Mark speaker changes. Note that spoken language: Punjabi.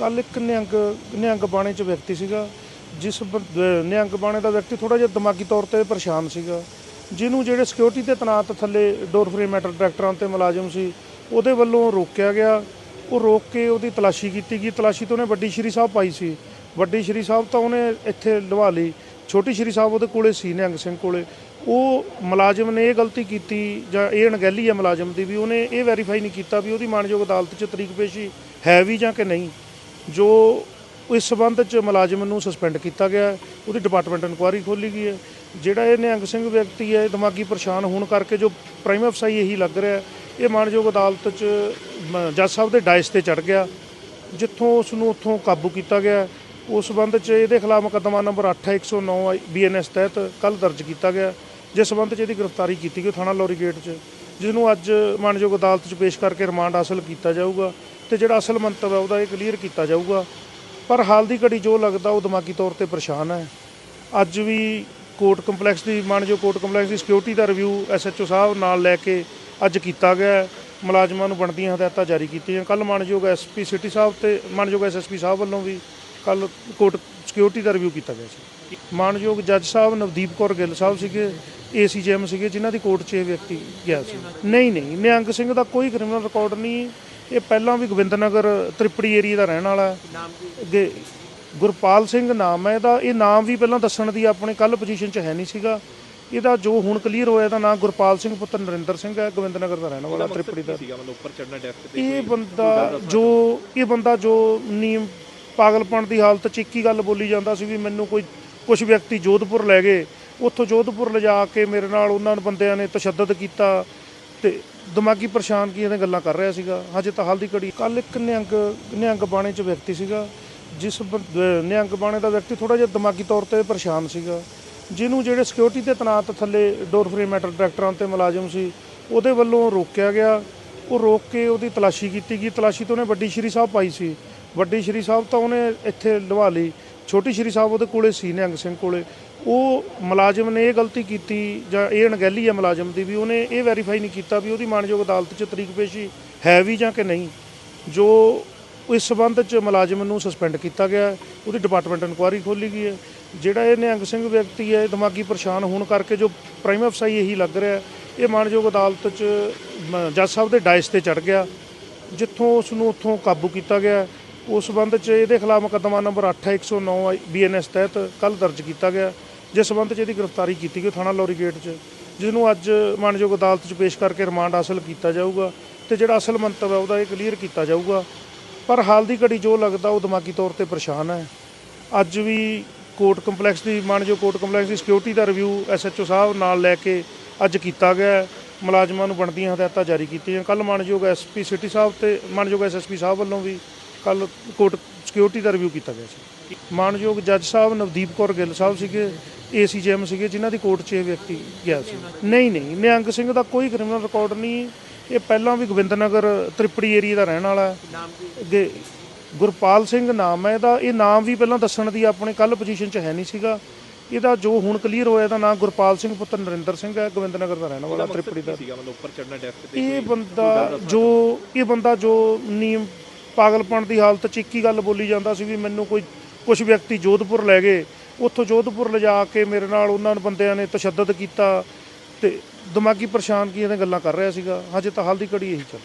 Speaker 1: ਕੱਲ ਇੱਕ ਨਿਹੰਗ ਨਿਹੰਗ ਬਾਣੇ ਚ ਵਿਅਕਤੀ ਸੀਗਾ, ਜਿਸ ਨਿਹੰਗ ਬਾਣੇ ਦਾ ਵਿਅਕਤੀ ਥੋੜਾ ਜਿਹਾ ਦਿਮਾਗੀ ਤੌਰ ਤੇ ਪਰੇਸ਼ਾਨ ਸੀਗਾ, ਜਿਹਨੂੰ ਜਿਹੜੇ ਸਿਕਿਉਰਿਟੀ ਤੇ ਤਨਾਤ ਥੱਲੇ ਡੋਰ ਫਰੇਮ ਮੈਟਰ ਡਾਇਰੈਕਟਰਾਂ ਤੇ ਮੁਲਾਜ਼ਮ ਸੀ, ਉਹਦੇ ਵੱਲੋਂ ਰੋਕਿਆ ਗਿਆ। ਉਹ ਰੋਕ ਕੇ ਉਹਦੀ ਤਲਾਸ਼ੀ ਕੀਤੀ ਗਈ। ਤਲਾਸ਼ੀ ਤੋਂ ਉਹਨੇ ਵੱਡੀ ਸ਼੍ਰੀ ਸਾਹਿਬ ਪਾਈ ਸੀ। ਵੱਡੀ ਸ਼੍ਰੀ ਸਾਹਿਬ ਤਾਂ ਉਹਨੇ ਇੱਥੇ ਲਵਾ ਲਈ। ਛੋਟੀ ਸ਼੍ਰੀ ਸਾਹਿਬ ਉਹਦੇ ਕੋਲੇ ਸੀ, ਨਿਹੰਗ ਸਿੰਘ ਕੋਲੇ। ਉਹ ਮੁਲਾਜ਼ਮ ਨੇ ਇਹ ਗਲਤੀ ਕੀਤੀ, ਜਾਂ ਇਹ ਅਣਗਹਿਲੀ ਹੈ ਮੁਲਾਜ਼ਮ ਦੀ, ਵੀ ਉਹਨੇ ਇਹ ਵੈਰੀਫਾਈ ਨਹੀਂ ਕੀਤਾ ਵੀ ਉਹਦੀ ਮਾਨਯੋਗ ਅਦਾਲਤ 'ਚ ਤਰੀਕ ਪੇਸ਼ੀ ਹੈ ਵੀ ਜਾਂ ਕਿ ਨਹੀਂ। ਜੋ ਇਸ ਸਬੰਧ 'ਚ ਮੁਲਾਜ਼ਮ ਨੂੰ ਸਸਪੈਂਡ ਕੀਤਾ ਗਿਆ ਹੈ। ਉਹਦੀ ਡਿਪਾਰਟਮੈਂਟ ਇਨਕੁਆਇਰੀ ਖੋਲੀ ਗਈ ਹੈ। ਜਿਹੜਾ ਇਹ ਨਿਹੰਗ ਸਿੰਘ ਵਿਅਕਤੀ ਹੈ ਇਹ ਦਿਮਾਗੀ ਪਰੇਸ਼ਾਨ ਹੋਣ ਕਰਕੇ ਜੋ ਪ੍ਰਾਈਮ ਅਫਸਾਈ ਇਹੀ ਲੱਗ ਰਿਹਾ ਹੈ, ਇਹ ਮਾਨਯੋਗ ਅਦਾਲਤ 'ਚ ਮ- ਜੱਜ ਸਾਹਿਬ ਦੇ ਡਾਇਸ ਤੇ ਚੜ ਗਿਆ। ਜਿੱਥੋਂ ਉਸ ਨੂੰ ਉੱਥੋਂ ਕਾਬੂ ਕੀਤਾ ਗਿਆ ਉਸ ਸਬੰਧ 'ਚ ਇਹਦੇ ਖਿਲਾਫ ਮੁਕੱਦਮਾ ਨੰਬਰ 8109 ਬੀਐਨਐਸ ਤਹਿਤ ਕੱਲ ਦਰਜ ਕੀਤਾ ਗਿਆ ਜਿਸ ਸਬੰਧ 'ਚ ਇਹਦੀ ਗ੍ਰਿਫਤਾਰੀ ਕੀਤੀ ਗਈ ਥਾਣਾ ਲੋਰੀ ਗੇਟ 'ਚ ਜਿਹਨੂੰ ਅੱਜ ਮਾਨਯੋਗ ਅਦਾਲਤ 'ਚ ਪੇਸ਼ ਕਰਕੇ ਰਿਮਾਂਡ ਹਾਸਲ ਕੀਤਾ ਜਾਊਗਾ। ਤੇ ਜਿਹੜਾ ਅਸਲ ਮੰਤਵ ਹੈ ਉਹਦਾ ਇਹ ਕਲੀਅਰ ਕੀਤਾ ਜਾਊਗਾ। ਪਰ ਹਾਲ ਦੀ ਘੜੀ ਜੋ ਲੱਗਦਾ ਉਹ ਦਿਮਾਗੀ ਤੌਰ ਤੇ ਪਰੇਸ਼ਾਨ ਹੈ। ਅੱਜ ਵੀ ਕੋਰਟ ਕੰਪਲੈਕਸ ਦੀ ਮਾਨਯੋਗ ਕੋਰਟ ਕੰਪਲੈਕਸ ਦੀ ਸਿਕਿਉਰਿਟੀ ਦਾ ਰਿਵਿਊ ਐਸਐਚਓ ਸਾਹਿਬ ਨਾਲ ਲੈ ਕੇ ਅੱਜ ਕੀਤਾ ਗਿਆ ਮੁਲਾਜ਼ਮਾਂ ਨੂੰ ਬਣਦੀਆਂ ਹਦਾਇਤਾਂ ਜਾਰੀ ਕੀਤੀਆਂ। ਕੱਲ ਮਾਨਯੋਗ ਐਸਪੀ ਸਿਟੀ ਸਾਹਿਬ ਤੇ ਮਾਨਯੋਗ ਐਸਐਸਪੀ ਸਾਹਿਬ ਵੱਲੋਂ ਵੀ ਕੱਲ ਕੋਰਟ ਸਿਕਿਉਰਿਟੀ ਦਾ ਰਿਵਿਊ ਕੀਤਾ ਗਿਆ ਸੀ। ਮਾਨਯੋਗ ਜੱਜ ਸਾਹਿਬ ਨਵਦੀਪ ਕੌਰ ਗਿੱਲ ਸਾਹਿਬ ਸੀਗੇ ਏਸੀਜੀਐਮ ਸੀਗੇ, ਜਿਨ੍ਹਾਂ ਦੀ ਕੋਰਟ 'ਚ ਇਹ ਵਿਅਕਤੀ ਗਿਆ ਸੀ। ਨਹੀਂ ਨਹੀਂ, ਨਿਹੰਗ ਸਿੰਘ ਦਾ ਕੋਈ ਕ੍ਰਿਮੀਨਲ ਰਿਕਾਰਡ ਨਹੀਂ। ਇਹ ਪਹਿਲਾਂ ਵੀ ਗੋਬਿੰਦਨਗਰ ਤ੍ਰਿਪੜੀ ਏਰੀਆ ਦਾ ਰਹਿਣ ਵਾਲਾ ਹੈ। ਅੱਗੇ ਗੁਰਪਾਲ ਸਿੰਘ ਨਾਮ ਹੈ ਇਹਦਾ। ਇਹ ਨਾਮ ਵੀ ਪਹਿਲਾਂ ਦੱਸਣ ਦੀ ਆਪਣੇ ਕੱਲ ਪੋਜੀਸ਼ਨ 'ਚ ਹੈ ਨਹੀਂ ਸੀਗਾ। ਇਹਦਾ ਜੋ ਹੁਣ ਕਲੀਅਰ ਹੋਇਆ ਇਹਦਾ ਨਾਮ ਗੁਰਪਾਲ ਸਿੰਘ ਪੁੱਤਰ ਨਰਿੰਦਰ ਸਿੰਘ ਹੈ। ਗੋਬਿੰਦਨਗਰ ਦਾ ਰਹਿਣ ਵਾਲਾ ਤ੍ਰਿਪੜੀ ਦਾ।
Speaker 2: ਸੀਗਾ? ਮਤਲਬ ਉੱਪਰ ਚੜਨਾ ਡੈਸਕ ਤੇ
Speaker 1: ਇਹ ਬੰਦਾ ਜੋ ਇਹ ਬੰਦਾ ਜੋ ਨੀਮ ਪਾਗਲਪਣ ਦੀ ਹਾਲਤ 'ਚ ਇੱਕ ਹੀ ਗੱਲ ਬੋਲੀ ਜਾਂਦਾ ਸੀ ਵੀ ਮੈਨੂੰ ਕੋਈ ਕੁਝ ਵਿਅਕਤੀ ਜੋਧਪੁਰ ਲੈ ਗਏ। ਉੱਥੋਂ ਜੋਧਪੁਰ ਲਿਜਾ ਕੇ ਮੇਰੇ ਨਾਲ ਉਹਨਾਂ ਨੇ ਬੰਦਿਆਂ ਨੇ ਤਸ਼ੱਦਦ ਕੀਤਾ ਤੇ ਦਿਮਾਗੀ ਪਰੇਸ਼ਾਨ ਕੀ ਇਹਦੇ ਗੱਲਾਂ ਕਰ ਰਿਹਾ ਸੀਗਾ? ਹਜੇ ਤਾਂ ਹਾਲ ਦੀ ਘੜੀ ਕੱਲ ਇੱਕ ਨਿਹੰਗ ਨਿਹੰਗ ਬਾਣੇ 'ਚ ਵਿਅਕਤੀ ਸੀਗਾ, ਜਿਸ ਨਿਹੰਗ ਬਾਣੇ ਦਾ ਵਿਅਕਤੀ ਥੋੜਾ ਜਿਹਾ ਦਿਮਾਗੀ ਤੌਰ ਤੇ ਪਰੇਸ਼ਾਨ ਸੀਗਾ, ਜਿਹਨੂੰ ਜਿਹੜੇ ਸਿਕਿਉਰਿਟੀ ਤੇ ਤਨਾਤ ਥੱਲੇ ਡੋਰ ਫਰੇਮ ਮੈਟਰ ਡਾਇਰੈਕਟਰਾਂ ਤੇ ਮੁਲਾਜ਼ਮ ਸੀ, ਉਹਦੇ ਵੱਲੋਂ ਰੋਕਿਆ ਗਿਆ। ਉਹ ਰੋਕ ਕੇ ਉਹਦੀ ਤਲਾਸ਼ੀ ਕੀਤੀ ਗਈ। ਤਲਾਸ਼ੀ ਤੋਂ ਉਹਨੇ ਵੱਡੀ ਸ਼੍ਰੀ ਸਾਹਿਬ ਪਾਈ ਸੀ। ਵੱਡੀ ਸ਼੍ਰੀ ਸਾਹਿਬ ਤਾਂ ਉਹਨੇ ਇੱਥੇ ਲਵਾ ਲਈ। ਛੋਟੀ ਸ਼੍ਰੀ ਸਾਹਿਬ ਉਹਦੇ ਕੋਲੇ ਸੀ, ਨਿਹੰਗ ਸਿੰਘ ਕੋਲੇ। ਉਹ ਮੁਲਾਜ਼ਮ ਨੇ ਇਹ ਗਲਤੀ ਕੀਤੀ ਜਾਂ ਇਹ ਅਣਗਹਿਲੀ ਹੈ ਮੁਲਾਜ਼ਮ ਦੀ ਵੀ ਉਹਨੇ ਇਹ ਵੈਰੀਫਾਈ ਨਹੀਂ ਕੀਤਾ ਵੀ ਉਹਦੀ ਮਾਨਯੋਗ ਅਦਾਲਤ 'ਚ ਤਰੀਕ ਪੇਸ਼ੀ ਹੈ ਵੀ ਜਾਂ ਕਿ ਨਹੀਂ, ਜੋ ਇਸ ਸਬੰਧ 'ਚ ਮੁਲਾਜ਼ਮ ਨੂੰ ਸਸਪੈਂਡ ਕੀਤਾ ਗਿਆ ਉਹਦੀ ਡਿਪਾਰਟਮੈਂਟ ਇਨਕੁਆਇਰੀ ਖੋਲੀ ਗਈ ਹੈ। ਜਿਹੜਾ ਇਹ ਨਿਹੰਗ ਸਿੰਘ ਵਿਅਕਤੀ ਹੈ ਦਿਮਾਗੀ ਪਰੇਸ਼ਾਨ ਹੋਣ ਕਰਕੇ ਜੋ ਪ੍ਰਾਈਮ ਅਫਸਾਈ ਇਹੀ ਲੱਗ ਰਿਹਾ ਇਹ ਮਾਨਯੋਗ ਅਦਾਲਤ 'ਚ ਮ- ਜੱਜ ਸਾਹਿਬ ਦੇ ਡਾਇਸ ਤੇ ਚੜ ਗਿਆ। ਜਿੱਥੋਂ ਉਸ ਨੂੰ ਉੱਥੋਂ ਕਾਬੂ ਕੀਤਾ ਗਿਆ ਉਸ ਸਬੰਧ 'ਚ ਇਹਦੇ ਖਿਲਾਫ ਮੁਕੱਦਮਾ ਨੰਬਰ 8109 ਬੀਐਨਐਸ ਤਹਿਤ ਕੱਲ ਦਰਜ ਕੀਤਾ ਗਿਆ ਜਿਸ ਸਬੰਧ 'ਚ ਇਹਦੀ ਗ੍ਰਿਫਤਾਰੀ ਕੀਤੀ ਗਈ ਥਾਣਾ ਲੋਰੀ ਗੇਟ 'ਚ ਜਿਸ ਨੂੰ ਅੱਜ ਮਾਨਯੋਗ ਅਦਾਲਤ 'ਚ ਪੇਸ਼ ਕਰਕੇ ਰਿਮਾਂਡ ਹਾਸਲ ਕੀਤਾ ਜਾਊਗਾ ਤੇ ਜਿਹੜਾ ਅਸਲ ਮੰਤਵ ਹੈ ਉਹਦਾ ਇਹ ਕਲੀਅਰ ਕੀਤਾ ਜਾਊਗਾ। ਪਰ ਹਾਲ ਦੀ ਘੜੀ ਜੋ ਲੱਗਦਾ ਉਹ ਦਿਮਾਗੀ ਤੌਰ ਤੇ ਪਰੇਸ਼ਾਨ ਹੈ। ਅੱਜ ਵੀ ਕੋਰਟ ਕੰਪਲੈਕਸ ਦੀ, ਮਾਨਯੋਗ ਕੋਰਟ ਕੰਪਲੈਕਸ ਦੀ ਸਿਕਿਉਰਿਟੀ ਦਾ ਰਿਵਿਊ ਐਸਐਚਓ ਸਾਹਿਬ ਨਾਲ ਲੈ ਕੇ ਅੱਜ ਕੀਤਾ ਗਿਆ ਮੁਲਾਜ਼ਮਾਂ ਨੂੰ ਬਣਦੀਆਂ ਹਦਾਇਤਾਂ ਜਾਰੀ ਕੀਤੀਆਂ ਕੱਲ ਮਾਨਯੋਗ ਐਸਪੀ ਸਿਟੀ ਸਾਹਿਬ ਤੇ, ਮਾਨਯੋਗ ਐਸਐਸਪੀ ਸਾਹਿਬ ਵੱਲੋਂ ਵੀ ਕੱਲ ਕੋਰਟ ਸਿਕਿਉਰਿਟੀ ਦਾ ਰਿਵਿਊ ਕੀਤਾ ਗਿਆ ਸੀ। ਮਾਨਯੋਗ ਜੱਜ ਸਾਹਿਬ ਨਵਦੀਪ ਕੌਰ ਗਿੱਲ ਸਾਹਿਬ ਸੀਗੇ ਏਸੀਜੀਐਮ ਸੀਗੇ ਜਿਨ੍ਹਾਂ ਦੀ ਕੋਰਟ 'ਚ ਇਹ ਵਿਅਕਤੀ ਗਿਆ ਸੀ। ਨਹੀਂ ਨਹੀਂ ਨਿਹੰਗ ਸਿੰਘ ਦਾ ਕੋਈ ਕ੍ਰਿਮੀਨਲ ਰਿਕਾਰਡ ਨਹੀਂ। ਇਹ ਪਹਿਲਾਂ ਵੀ ਗੋਬਿੰਦਨਗਰ ਤ੍ਰਿਪੜੀ ਏਰੀਆ ਦਾ ਰਹਿਣ ਵਾਲਾ ਹੈ। ਗੁਰਪਾਲ ਸਿੰਘ ਨਾਮ ਹੈ ਇਹਦਾ। ਇਹ ਨਾਮ ਵੀ ਪਹਿਲਾਂ ਦੱਸਣ ਦੀ ਆਪਣੇ ਕੱਲ ਪੋਜੀਸ਼ਨ 'ਚ ਹੈ ਨਹੀਂ ਸੀਗਾ। ਇਹਦਾ ਜੋ ਹੁਣ ਕਲੀਅਰ ਹੋਇਆ ਇਹਦਾ ਨਾਮ ਗੁਰਪਾਲ ਸਿੰਘ ਪੁੱਤਰ ਨਰਿੰਦਰ ਸਿੰਘ ਹੈ ਗੋਬਿੰਦਨਗਰ ਦਾ ਰਹਿਣ ਵਾਲਾ ਤ੍ਰਿਪੜੀ ਦਾ।
Speaker 2: ਸੀਗਾ? ਮਤਲਬ ਉੱਪਰ ਚੜਨਾ ਡੈਸਕ ਤੇ
Speaker 1: ਇਹ ਬੰਦਾ ਜੋ ਇਹ ਬੰਦਾ ਜੋ ਨੀਮ ਪਾਗਲਪਣ ਦੀ ਹਾਲਤ 'ਚ ਇੱਕ ਹੀ ਗੱਲ ਬੋਲੀ ਜਾਂਦਾ ਸੀ ਵੀ ਮੈਨੂੰ ਕੋਈ ਕੁਝ ਵਿਅਕਤੀ ਜੋਧਪੁਰ ਲੈ ਗਏ। ਉੱਥੋਂ ਜੋਧਪੁਰ ਲਿਜਾ ਕੇ ਮੇਰੇ ਨਾਲ ਉਹਨਾਂ ਨੇ ਬੰਦਿਆਂ ਨੇ ਤਸ਼ੱਦਦ ਕੀਤਾ ਤੇ ਦਿਮਾਗੀ ਪਰੇਸ਼ਾਨ ਕੀ ਇਹਦੇ ਗੱਲਾਂ ਕਰ ਰਿਹਾ ਸੀਗਾ। ਹਜੇ ਤਾਂ ਹਾਲ ਦੀ ਘੜੀ ਇਹੀ ਚੱਲ